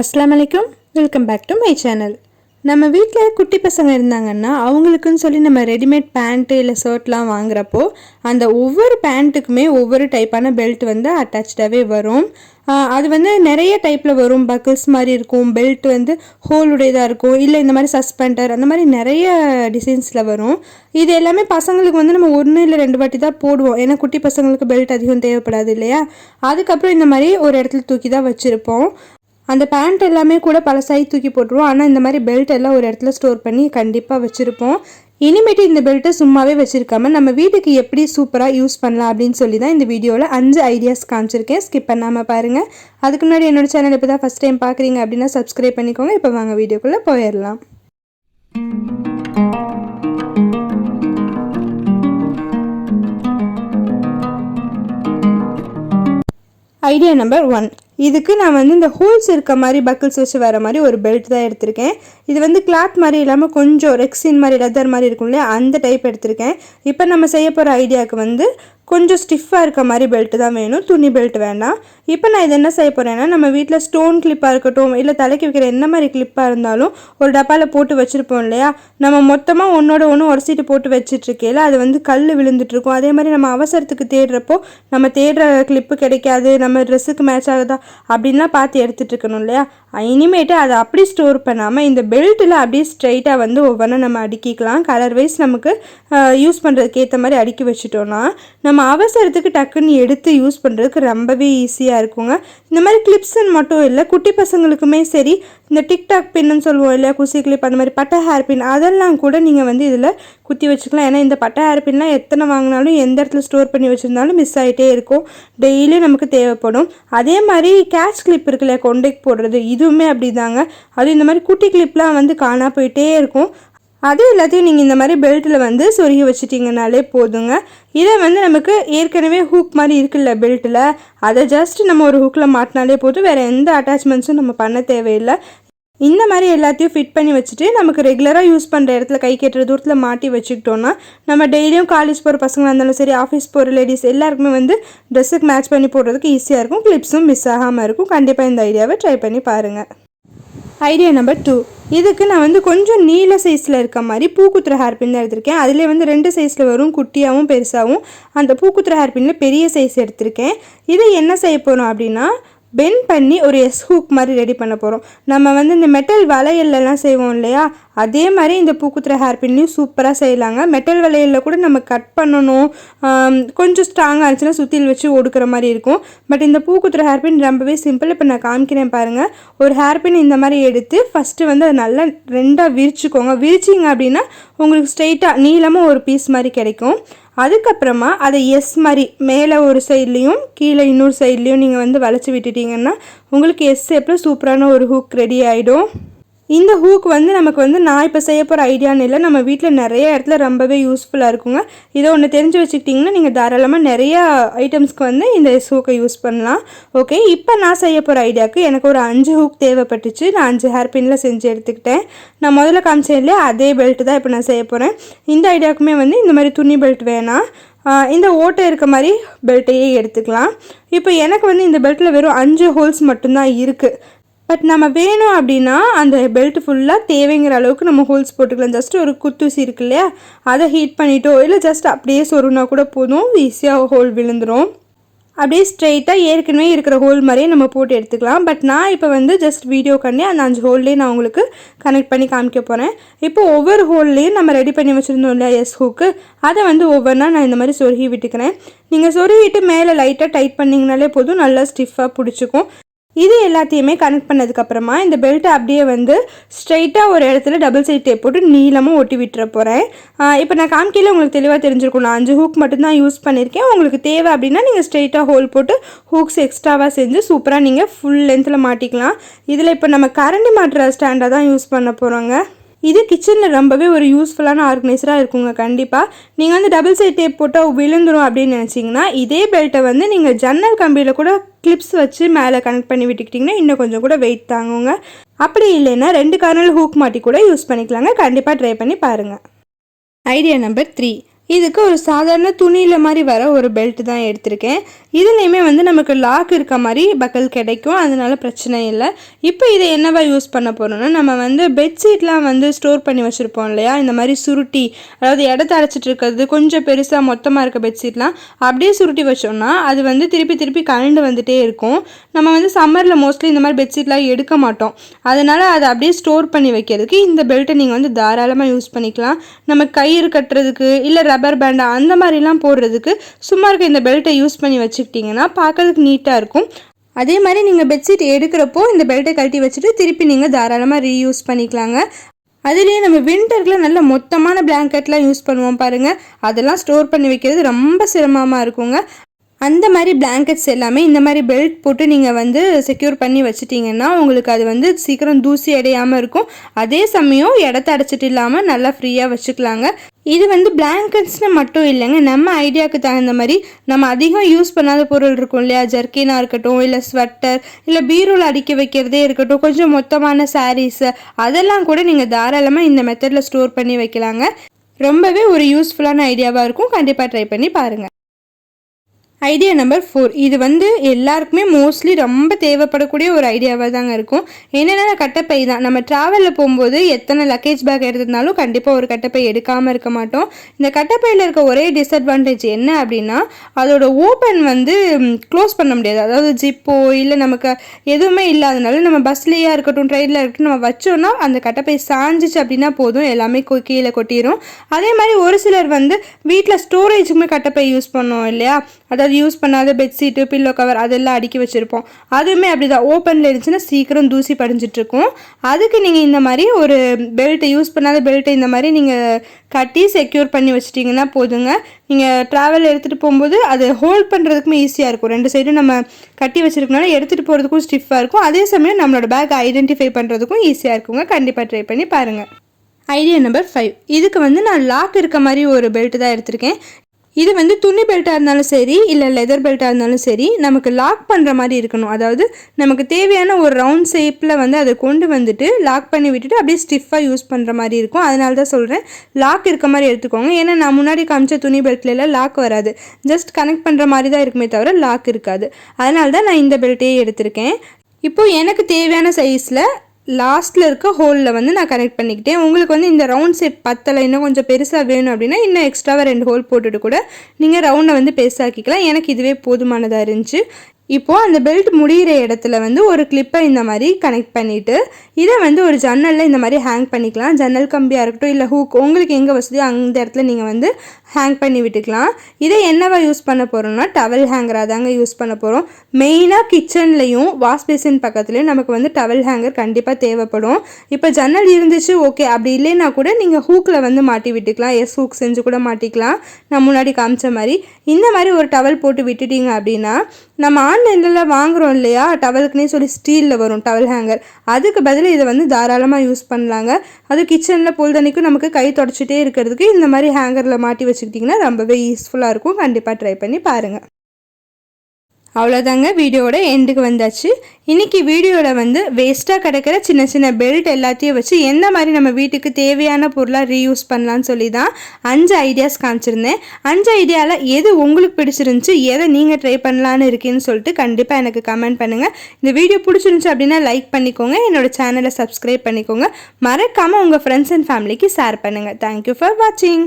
அஸ்லாம் வலைக்கம் welcome back to my channel நம்ம வீட்டில் குட்டி பசங்க இருந்தாங்கன்னா அவங்களுக்குன்னு சொல்லி நம்ம ரெடிமேட் பேண்ட்டு இல்லை ஷர்ட்லாம் வாங்குறப்போ அந்த ஒவ்வொரு பேண்ட்டுக்குமே ஒவ்வொரு டைப்பான பெல்ட் வந்து அட்டாச்சாகவே வரும். அது வந்து நிறைய டைப்பில் வரும். பக்கிள்ஸ் மாதிரி இருக்கும். பெல்ட் வந்து ஹோல் உடையதாக இருக்கும். இல்லை இந்த மாதிரி சஸ்பெண்டர் அந்த மாதிரி நிறைய டிசைன்ஸில் வரும். இது எல்லாமே பசங்களுக்கு வந்து நம்ம ஒன்று இல்லை ரெண்டு வாட்டி தான் போடுவோம். ஏன்னா குட்டி பசங்களுக்கு பெல்ட் அதிகம் தேவைப்படாது இல்லையா? அதுக்கப்புறம் இந்த மாதிரி ஒரு இடத்துல தூக்கி தான் வச்சுருப்போம். அந்த பேண்ட் எல்லாமே கூட பழசாகி தூக்கி போட்டுருவோம். ஆனால் இந்த மாதிரி பெல்ட் எல்லாம் ஒரு இடத்துல ஸ்டோர் பண்ணி கண்டிப்பாக வச்சுருப்போம். இனிமேட்டு இந்த பெல்ட்டை சும்மாவே வச்சுருக்காம நம்ம வீட்டுக்கு எப்படி சூப்பராக யூஸ் பண்ணலாம் அப்படின்னு சொல்லி தான் இந்த வீடியோவில் அஞ்சு ஐடியாஸ் காமிச்சிருக்கேன். ஸ்கிப் பண்ணாமல் பாருங்கள் அதுக்கு முன்னாடி என்னோட சேனல் இப்போ தான் ஃபஸ்ட் டைம் பார்க்குறீங்க அப்படின்னா சப்ஸ்கிரைப் பண்ணிக்கோங்க. இப்போ வாங்க வீடியோக்குள்ளே போயிடலாம். ஐடியா நம்பர் ஒன் இதுக்கு நான் வந்து இந்த ஹோல்ஸ் இருக்க மாதிரி பக்கிள்ஸ் வச்சு வர மாதிரி ஒரு பெல்ட் தான் எடுத்திருக்கேன். இது வந்து கிளாத் மாதிரி இல்லாமல் கொஞ்சம் ரெக்ஸின் மாதிரி லெதர் மாதிரி இருக்கும் இல்லையா? அந்த டைப் எடுத்திருக்கேன். இப்போ நம்ம செய்ய போகிற ஐடியாவுக்கு வந்து கொஞ்சம் ஸ்டிஃபாக இருக்க மாதிரி பெல்ட் தான் வேணும். துணி பெல்ட் வேண்டாம். இப்போ நான் இது என்ன செய்ய போகிறேன்னா நம்ம வீட்டில் ஸ்டோன் கிளிப்பாக இருக்கட்டும் இல்லை தலைக்கு வைக்கிற என்ன மாதிரி கிளிப்பாக இருந்தாலும் ஒரு டப்பாவில் போட்டு வச்சுருப்போம் இல்லையா? நம்ம மொத்தமாக ஒன்றோட ஒன்று உரசிட்டு போட்டு வச்சிட்ருக்கையில அது வந்து கல் விழுந்துட்டுருக்கும். அதே மாதிரி நம்ம அவசரத்துக்கு தேடுறப்போ நம்ம தேடுற கிளிப்பு கிடைக்காது நம்ம ட்ரெஸ்ஸுக்கு மேட்ச் ஆகுதா? அப்படின்லாம் பார்த்து எடுத்துகிட்டு இருக்கணும் இல்லையா? இனிமேட்டு அதை அப்படி ஸ்டோர் பண்ணாமல் இந்த பெல்ட்டில் அப்படியே ஸ்ட்ரைட்டாக வந்து ஒவ்வொன்றா நம்ம அடுக்கிக்கலாம். கலர் வைஸ் நமக்கு யூஸ் பண்ணுறதுக்கு ஏற்ற மாதிரி அடுக்கி வச்சுட்டோன்னா நம்ம அவசரத்துக்கு டக்குன்னு எடுத்து யூஸ் பண்ணுறதுக்கு ரொம்பவே ஈஸியாக இருக்குங்க. இந்த மாதிரி கிளிப்ஸுன்னு மட்டும் இல்லை குட்டி பசங்களுக்குமே சரி இந்த டிக்டாக் பின்னு சொல்லுவோம் இல்லை குசி கிளிப் அந்த மாதிரி பட்டை ஹேர் பின் அதெல்லாம் கூட நீங்கள் வந்து இதில் குத்தி வச்சுக்கலாம். ஏன்னா இந்த பட்டை ஹேர் பின்லாம் எத்தனை வாங்கினாலும் எந்த இடத்துல ஸ்டோர் பண்ணி வச்சுருந்தாலும் மிஸ் ஆகிட்டே இருக்கும். டெய்லியும் நமக்கு தேவைப்படும். அதே மாதிரி கேட்ச் கிளிப் இருக்குல்ல கொண்டைக்கு போடுறது இதுவுமே அப்படி தாங்க அது இந்த மாதிரி குட்டி கிளிப்லாம் வந்து காணா போயிட்டே இருக்கும். அது எல்லாத்தையும் நீங்கள் இந்த மாதிரி பெல்ட்டில் வந்து சொருகி வச்சுட்டிங்கனாலே போதுங்க. இதை வந்து நமக்கு ஏற்கனவே ஹூக் மாதிரி இருக்குல்ல பெல்ட்டில் அதை ஜஸ்ட் நம்ம ஒரு ஹூக்கில் மாட்டினாலே போதும். வேறு எந்த அட்டாச்மெண்ட்ஸும் நம்ம பண்ண தேவையில்லை. இந்த மாதிரி எல்லாத்தையும் ஃபிட் பண்ணி வச்சுட்டு நமக்கு ரெகுலராக யூஸ் பண்ணுற இடத்துல கை கட்டுற தூரத்தில் மாட்டி வச்சுக்கிட்டோன்னா நம்ம டெய்லியும் காலேஜ் போகிற பசங்களாக இருந்தாலும் சரி ஆஃபீஸ் போகிற லேடிஸ் எல்லாருக்குமே வந்து ட்ரெஸ்ஸுக்கு மேட்ச் பண்ணி போடுறதுக்கு ஈஸியாக இருக்கும். கிளிப்ஸும் மிஸ் ஆகாமல் இருக்கும். கண்டிப்பாக இந்த ஐடியாவை ட்ரை பண்ணி பாருங்கள் ஐடியா நம்பர் டூ இதுக்கு நான் வந்து கொஞ்சம் நீல சைஸில் இருக்க மாதிரி பூக்குத்துற ஹேர்பின் தான் எடுத்திருக்கேன். அதிலே வந்து ரெண்டு சைஸில் வரும் குட்டியாகவும் பெருசாகவும் அந்த பூக்குத்துற ஹேர்பின்னில் பெரிய சைஸ் எடுத்திருக்கேன். இதை என்ன செய்ய போகிறோம் அப்படின்னா பெண்ட் பண்ணி ஒரு எஸ் ஹூக் மாதிரி ரெடி பண்ண போகிறோம் நம்ம வந்து இந்த மெட்டல் வளையல்லாம் செய்வோம் இல்லையா? அதே மாதிரி இந்த பூக்குத்துற ஹேர் பின்லையும் சூப்பராக செய்யலாங்க. மெட்டல் வளையலில் கூட நம்ம கட் பண்ணணும். கொஞ்சம் ஸ்ட்ராங்காக இருந்துச்சுன்னா சுற்றில் வச்சு ஒடுக்கிற மாதிரி இருக்கும். பட் இந்த பூக்குத்துற ஹேர் பின் ரொம்பவே சிம்பிள் இப்போ நான் காமிக்கிறேன் பாருங்கள் ஒரு ஹேர் பின் இந்த மாதிரி எடுத்து ஃபஸ்ட்டு வந்து அதை நல்லா ரெண்டாக விரிச்சுக்கோங்க. விரிச்சிங்க அப்படின்னா உங்களுக்கு ஸ்ட்ரெயிட்டாக நீளமாக ஒரு பீஸ் மாதிரி கிடைக்கும். அதுக்கப்புறமா அதை எஸ் மாதிரி மேலே ஒரு சைட்லேயும் கீழே இன்னொரு சைட்லேயும் நீங்கள் வந்து வளைச்சி விட்டுட்டீங்கன்னா உங்களுக்கு எஸ் ஷேப்பில் சூப்பரான ஒரு ஹூக் ரெடி ஆகிடும் இந்த ஹூக் வந்து நமக்கு வந்து நான் இப்போ செய்ய போகிற ஐடியான்னு இல்லை. நம்ம வீட்டில் நிறைய இடத்துல ரொம்பவே யூஸ்ஃபுல்லாக இருக்குங்க. இதை ஒன்று தெரிஞ்சு வச்சுக்கிட்டிங்கன்னா நீங்கள் தாராளமாக நிறைய ஐட்டம்ஸ்க்கு வந்து இந்த ஹூக்கை யூஸ் பண்ணலாம். ஓகே இப்போ நான் செய்ய போகிற ஐடியாவுக்கு எனக்கு ஒரு அஞ்சு ஹூக் தேவைப்பட்டுச்சு. நான் அஞ்சு ஹேர் பின்னில் செஞ்சு எடுத்துக்கிட்டேன். நான் முதல்ல காமிச்சேன் இல்லையா? அதே பெல்ட் தான் இப்போ நான் செய்ய போகிறேன் இந்த ஐடியாவுக்குமே வந்து இந்த மாதிரி துணி பெல்ட் வேணாம். இந்த ஓட்டை இருக்க மாதிரி பெல்ட்டையே எடுத்துக்கலாம். இப்போ எனக்கு வந்து இந்த பெல்ட்டில் வெறும் அஞ்சு ஹோல்ஸ் மட்டும்தான் இருக்குது பட் நம்ம வேணும் அப்படின்னா அந்த பெல்ட் ஃபுல்லாக தேவைங்கிற அளவுக்கு நம்ம ஹோல்ஸ் போட்டுக்கலாம். ஜஸ்ட் ஒரு குத்தூசி இருக்கு இல்லையா? அதை ஹீட் பண்ணிட்டோ இல்லை ஜஸ்ட் அப்படியே சொருனா கூட போதும். ஈஸியாக ஹோல் விழுந்துடும் அப்படியே ஸ்ட்ரைட்டாக ஏற்கனவே இருக்கிற ஹோல் மாதிரியே நம்ம போட்டு எடுத்துக்கலாம். பட் நான் இப்போ வந்து ஜஸ்ட் வீடியோ கண்டே அந்த அஞ்சு ஹோல்லேயே நான் உங்களுக்கு கனெக்ட் பண்ணி காமிக்க போகிறேன் இப்போ ஒவ்வொரு ஹோல்லையும் நம்ம ரெடி பண்ணி வச்சுருந்தோம் இல்லையா எஸ் ஹூக்கு அதை வந்து ஒவ்வொன்றா நான் இந்த மாதிரி சொருகி விட்டுக்கிறேன். நீங்கள் சொருகிட்டு மேலே லைட்டாக டைட் பண்ணிங்கனாலே போதும். நல்லா ஸ்டிஃபாக பிடிச்சிக்கும். இது எல்லாத்தையுமே கனெக்ட் பண்ணதுக்கப்புறமா இந்த பெல்ட்டை அப்படியே வந்து ஸ்ட்ரைட்டாக ஒரு இடத்துல டபுள் சைட் டேப் போட்டு நீளமாக ஒட்டி விட்டுற போகிறேன் இப்போ நான் காமிக்கையில் உங்களுக்கு தெளிவாக தெரிஞ்சிருக்கும். நான் அஞ்சு ஹூக் மட்டும்தான் யூஸ் பண்ணியிருக்கேன் உங்களுக்கு தேவை அப்படின்னா நீங்கள் ஸ்ட்ரைட்டாக ஹோல் போட்டு ஹூக்ஸ் எக்ஸ்ட்ராவாக செஞ்சு சூப்பராக நீங்கள் ஃபுல் லென்த்தில் மாட்டிக்கலாம். இதில் இப்போ நம்ம கரண்டி மாட்டுற ஸ்டாண்டாக தான் யூஸ் பண்ண போகிறோங்க இது கிச்சனில் ரொம்பவே ஒரு யூஸ்ஃபுல்லான ஆர்கனைசராக இருக்குங்க. கண்டிப்பாக நீங்கள் வந்து டபுள் சைட் டேப் போட்டால் விழுந்துரும் அப்படின்னு நினச்சிங்கன்னா இதே பெல்ட்டை வந்து நீங்கள் ஜன்னல் கம்பியில் கூட கிளிப்ஸ் வச்சு மேலே கனெக்ட் பண்ணி விட்டுக்கிட்டிங்கன்னா இன்னும் கொஞ்சம் கூட வெயிட் தாங்குங்க. அப்படி இல்லைன்னா ரெண்டு கார்னல் ஹூக் மாட்டி கூட யூஸ் பண்ணிக்கலாங்க. கண்டிப்பாக ட்ரை பண்ணி பாருங்கள் ஐடியா நம்பர் த்ரீ இதுக்கு ஒரு சாதாரண துணியில் மாதிரி வர ஒரு பெல்ட் தான் எடுத்திருக்கேன். இதுலேயுமே வந்து நமக்கு லாக் இருக்க மாதிரி பக்கல் கிடைக்கும். அதனால பிரச்சனை இல்லை. இப்போ இதை என்னவா யூஸ் பண்ண போகிறோம்னா நம்ம வந்து பெட்ஷீட்லாம் வந்து ஸ்டோர் பண்ணி வச்சுருப்போம் இல்லையா? இந்த மாதிரி சுருட்டி அதாவது இடத்த அடைச்சிட்டு இருக்கிறது கொஞ்சம் பெருசாக மொத்தமாக இருக்க பெட்ஷீட்லாம் அப்படியே சுருட்டி வச்சோம்னா அது வந்து திருப்பி திருப்பி கழண்டு வந்துட்டே இருக்கும். நம்ம வந்து சம்மரில் மோஸ்ட்லி இந்த மாதிரி பெட்ஷீட்லாம் எடுக்க மாட்டோம். அதனால் அதை அப்படியே ஸ்டோர் பண்ணி வைக்கிறதுக்கு இந்த பெல்ட்டை நீங்கள் வந்து தாராளமாக யூஸ் பண்ணிக்கலாம். நம்ம கயிறு கட்டுறதுக்கு இல்லை ரப்பர் பேண்டு அந்த மாதிரிலாம் போடுறதுக்கு சும்மா இருக்க இந்த பெல்ட்டை யூஸ் பண்ணி வச்சுக்கிட்டிங்கன்னா பார்க்கறதுக்கு நீட்டாக இருக்கும். அதே மாதிரி நீங்கள் பெட்ஷீட் எடுக்கிறப்போ இந்த பெல்ட்டை கழட்டி வச்சுட்டு திருப்பி நீங்கள் தாராளமாக ரீயூஸ் பண்ணிக்கலாங்க. அதுலேயே நம்ம வின்டரில் நல்ல மொத்தமான பிளாங்கெட்லாம் யூஸ் பண்ணுவோம் பாருங்கள் அதெல்லாம் ஸ்டோர் பண்ணி வைக்கிறது ரொம்ப சிரமமாக இருக்குங்க. அந்த மாதிரி பிளாங்கெட்ஸ் எல்லாமே இந்த மாதிரி பெல்ட் போட்டு நீங்கள் வந்து செக்யூர் பண்ணி வச்சிட்டிங்கன்னா உங்களுக்கு அது வந்து சீக்கிரம் தூசி அடையாமல் இருக்கும். அதே சமயம் இடத்த அடைச்சிட்டு இல்லாமல் நல்லா ஃப்ரீயாக வச்சுக்கலாங்க. இது வந்து பிளாங்கெட்ஸ்னு மட்டும் இல்லைங்க. நம்ம ஐடியாவுக்கு தகுந்த மாதிரி நம்ம அதிகம் யூஸ் பண்ணாத பொருள் இருக்கும் இல்லையா? ஜர்க்கினாக இருக்கட்டும் இல்லை ஸ்வெட்டர் இல்லை பீரோவில் அடிக்க வைக்கிறதே இருக்கட்டும் கொஞ்சம் மொத்தமான சாரீஸு அதெல்லாம் கூட நீங்கள் தாராளமாக இந்த மெத்தடில் ஸ்டோர் பண்ணி வைக்கலாங்க. ரொம்பவே ஒரு யூஸ்ஃபுல்லான ஐடியாவாக இருக்கும். கண்டிப்பாக ட்ரை பண்ணி பாருங்கள் ஐடியா நம்பர் ஃபோர் இது வந்து எல்லாருக்குமே மோஸ்ட்லி ரொம்ப தேவைப்படக்கூடிய ஒரு ஐடியாவாக தாங்க இருக்கும். என்னென்னா கட்டப்பை தான் நம்ம ட்ராவலில் போகும்போது எத்தனை லக்கேஜ் பேக் எடுத்திருந்தாலும் கண்டிப்பாக ஒரு கட்டப்பை எடுக்காமல் இருக்க மாட்டோம். இந்த கட்டப்பையில் இருக்க ஒரே டிஸ்அட்வான்டேஜ் என்ன அப்படின்னா அதோட ஓப்பன் வந்து க்ளோஸ் பண்ண முடியாது. அதாவது ஜிப்போ இல்லை நமக்கு எதுவுமே இல்லாதனால நம்ம பஸ்லேயே இருக்கட்டும் ட்ரெயினில் இருக்கட்டும் நம்ம வச்சோன்னா அந்த கட்டப்பை சாஞ்சிச்சு அப்படின்னா போதும். எல்லாமே கீழே கொட்டிடும் அதே மாதிரி ஒரு சிலர் வந்து வீட்டில் ஸ்டோரேஜுக்குமே கட்டப்பை யூஸ் பண்ணோம் இல்லையா? அதாவது யூஸ் பண்ணாத பெட்ஷீட்டு பில்லோ கவர் அதெல்லாம் அடுக்கி வச்சுருப்போம். அதுவுமே அப்படி தான் ஓப்பனில் இருந்துச்சுன்னா சீக்கிரம் தூசி படிஞ்சிட்ருக்கும் அதுக்கு நீங்கள் இந்த மாதிரி ஒரு பெல்ட்டை யூஸ் பண்ணாத பெல்ட்டை இந்த மாதிரி நீங்கள் கட்டி செக்யூர் பண்ணி வச்சிட்டிங்கன்னா போதுங்க. நீங்கள் ட்ராவல் எடுத்துகிட்டு போகும்போது அது ஹோல்ட் பண்ணுறதுக்குமே ஈஸியாக இருக்கும். ரெண்டு சைடும் நம்ம கட்டி வச்சுருக்கனால எடுத்துகிட்டு போகிறதுக்கும் ஸ்டிஃபாக இருக்கும். அதே சமயம் நம்மளோட பேக் ஐடென்டிஃபை பண்ணுறதுக்கும் ஈஸியாக இருக்குங்க. கண்டிப்பாக ட்ரை பண்ணி பாருங்கள் ஐடியா நம்பர் ஃபைவ் இதுக்கு வந்து நான் லாக் இருக்க மாதிரி ஒரு பெல்ட் தான் எடுத்திருக்கேன். இது வந்து துணி பெல்ட்டாக இருந்தாலும் சரி இல்லை லெதர் பெல்ட்டாக இருந்தாலும் சரி நமக்கு லாக் பண்ணுற மாதிரி இருக்கணும். அதாவது நமக்கு தேவையான ஒரு ரவுண்ட் ஷேப்பில் வந்து அதை கொண்டு வந்துட்டு லாக் பண்ணி விட்டுட்டு அப்படியே ஸ்டிஃபாக யூஸ் பண்ணுற மாதிரி இருக்கும். அதனால தான் சொல்கிறேன் லாக் இருக்க மாதிரி எடுத்துக்கோங்க. ஏன்னா நான் முன்னாடி காமிச்ச துணி பெல்ட்லாம் லாக் வராது. ஜஸ்ட் கனெக்ட் பண்ணுற மாதிரி தான் இருக்குமே தவிர லாக் இருக்காது. அதனால தான் நான் இந்த பெல்ட்டையே எடுத்திருக்கேன். இப்போது எனக்கு தேவையான சைஸில் லாஸ்ட்டில் இருக்க ஹோலில் வந்து நான் கனெக்ட் பண்ணிக்கிட்டேன். உங்களுக்கு வந்து இந்த ரவுண்ட் ஷேப் பத்தலை இன்னும் கொஞ்சம் பெருசாக வேணும் அப்படின்னா இன்னும் எக்ஸ்ட்ராவாக ரெண்டு ஹோல் போட்டுட்டு கூட நீங்கள் ரவுண்டை வந்து பெருசாக்கிக்கலாம். எனக்கு இதுவே போதுமானதாக இருந்துச்சு. இப்போது அந்த பெல்ட் முடிகிற இடத்துல வந்து ஒரு கிளிப்பை இந்த மாதிரி கனெக்ட் பண்ணிவிட்டு இதை வந்து ஒரு ஜன்னலில் இந்த மாதிரி ஹேங் பண்ணிக்கலாம். ஜன்னல் கம்பியாக இருக்கட்டும் இல்லை ஹூக் உங்களுக்கு எங்கே வசதியோ அந்த இடத்துல நீங்கள் வந்து ஹேங் பண்ணி விட்டுக்கலாம். இதை என்னவா யூஸ் பண்ண போகிறோம்னா டவல் ஹேங்கராக தாங்க யூஸ் பண்ண போகிறோம் மெயினாக கிச்சன்லேயும் வாஷ் பேசின் பக்கத்துலேயும் நமக்கு வந்து டவல் ஹேங்கர் கண்டிப்பாக தேவைப்படும். இப்போ ஜன்னல் இருந்துச்சு ஓகே அப்படி இல்லைன்னா கூட நீங்கள் ஹூக்கில் வந்து மாட்டி விட்டுக்கலாம். எஸ் ஹூக் செஞ்சு கூட மாட்டிக்கலாம். நான் முன்னாடி காமிச்ச மாதிரி. இந்த மாதிரி ஒரு டவல் போட்டு விட்டுட்டீங்க அப்படின்னா நம்ம ஆன்லைனில் வாங்குகிறோம் இல்லையா? டவலுக்குனே சொல்லி ஸ்டீலில் வரும் டவல் ஹேங்கர் அதுக்கு பதில் இதை வந்து தாராளமாக யூஸ் பண்ணலாங்க. அது கிச்சனில் பொழுதன்னைக்கும் நமக்கு கை தொடச்சிட்டே இருக்கிறதுக்கு இந்த மாதிரி ஹேங்கரில் மாட்டி வச்சுக்கிட்டிங்கன்னா ரொம்பவே யூஸ்ஃபுல்லாக இருக்கும். கண்டிப்பாக ட்ரை பண்ணி பாருங்கள் அவ்வளோதாங்க வீடியோவோட எண்டுக்கு வந்தாச்சு. இன்றைக்கி வீடியோவில் வந்து வேஸ்ட்டாக கிடைக்கிற சின்ன சின்ன பெல்ட் எல்லாத்தையும் வச்சு எந்த மாதிரி நம்ம வீட்டுக்கு தேவையான பொருளாக ரீயூஸ் பண்ணலான்னு சொல்லி தான் அஞ்சு ஐடியாஸ் காமிச்சிருந்தேன். அஞ்சு ஐடியாவில் எது உங்களுக்கு பிடிச்சிருந்துச்சு எதை நீங்கள் ட்ரை பண்ணலான்னு இருக்கீன்னு சொல்லிட்டு கண்டிப்பாக எனக்கு கமெண்ட் பண்ணுங்கள் இந்த வீடியோ பிடிச்சிருந்துச்சு அப்படின்னா லைக் பண்ணிக்கோங்க. என்னோடய சேனலை சப்ஸ்கிரைப் பண்ணிக்கோங்க. மறக்காமல் உங்கள் ஃப்ரெண்ட்ஸ் அண்ட் ஃபேமிலிக்கு ஷேர் பண்ணுங்கள் தேங்க்யூ ஃபார் வாட்சிங்